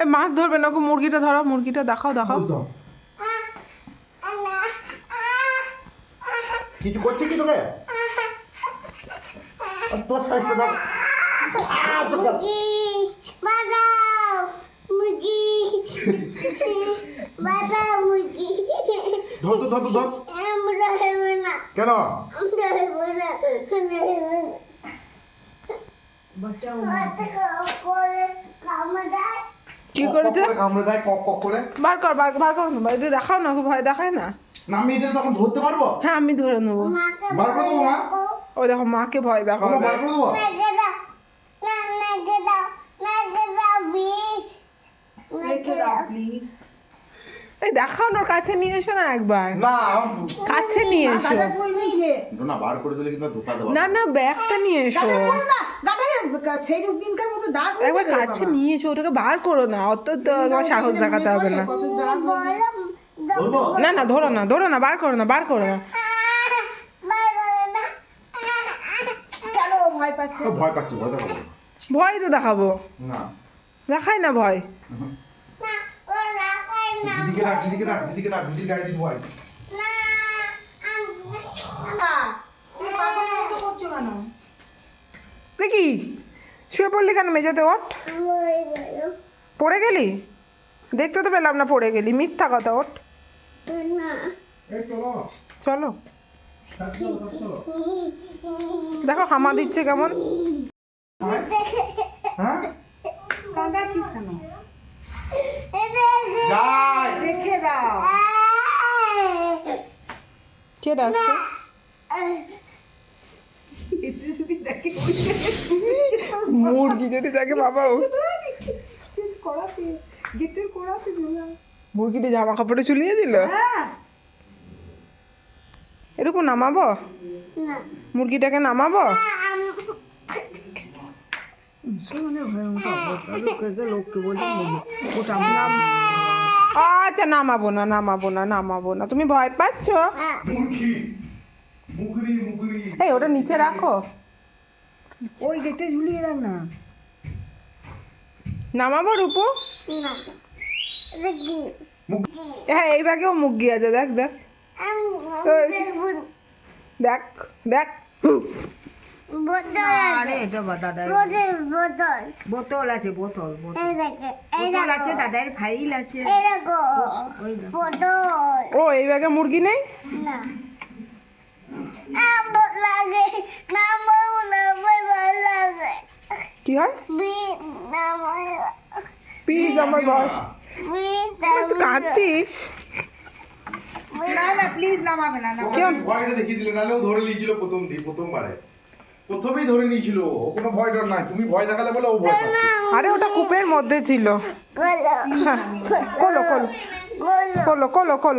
এ মাছ ধরবে না গো মুরগিটা ধরো মুরগিটা দেখাও দেখাও। কিছু করছে কি তোকে? তোর সাইজটা দেখ। ধর তো ধর তো ধর কেন? কি করেছে কামড়ে দেয় কক কক করে বার কর বার বার কর না বাড়িতে দেখাও না ভয় দেখায় না। নামিয়ে দিলে তখন ধরতে পারব হ্যাঁ আমি ধরে নেব বার করে দেবো মা। ও দেখো মাকে ভয় দেখাও বার করে দেবো। এই দেখাও না ওর কাছে নিয়ে এসো না একবার। না কাছে নিয়ে এসো। না বার করে দিলে কিন্তু না না ব্যাগটা নিয়ে এসো। সেই দিনকার মতো দাগ হয়ে একবার যাবে কাছে নিয়ে এসো ওটাকে বার করো না অত তো তোমার সাহস দেখাতে হবে না। না না ধরো না ধরো না বার করো না বার করো না। ভয় পাচ্ছে? ভয় পাচ্ছি ভয় দেখাবো। ভয় তো দেখাবো। না। দেখাই না ভয়। দিদিকে ডাক দিদিকে ডাক দিদিকে ডাক দিদির গায়ে দিদি ভয়। না, তুমি পাগলের মতো করছ কেন? দেখি। শুয়ে পড়লি কেন মেঝেতে ওঠ? পড়ে গেলি? দেখতে তো পেলাম না পড়ে গেলি মিথ্যা কথা ওঠ। চলো। দেখো হামা দিচ্ছে কেমন। হ্যাঁ? কে ডাকছে? মুরগি যদি দেখে বাবা দিলাম জামা কাপড়ে চুলিয়ে দিল? এরকম নামাবো? মুরগিটাকে নামাবো? আচ্ছা নামাবো না নামাবো না নামাবো না। তুমি ভয় পাচ্ছ? মুগরি মুগরি এই ওটা নিচে রাখো। ওই গেটে ঝুলিয়ে রাখ না। নামাবো রূপু? হ্যাঁ এই ব্যাগেও মুরগি আছে দেখ দেখ। দেখ দেখ। বোতল আছে। বোতল বোতল। বোতল আছে দাদার ফাইল আছে। ও এই ব্যাগে মুরগি নেই? কি হয়? প্লিজ আমার ভয়। তুই কাঁদছিস? না না প্লিজ নামাবে না না ভয়টা দেখিয়ে দিলে নাহলে ও ধরে নিয়েছিল প্রথম দিন প্রথমবারে। প্রথমেই ধরে নিয়েছিল ও কোনো ভয় ডর নাই। তুমি ভয় দেখালে বলে ও ভয় আরে ওটা কূপের মধ্যে ছিল। কোলো কোলো। কোলো কোলো কোলো।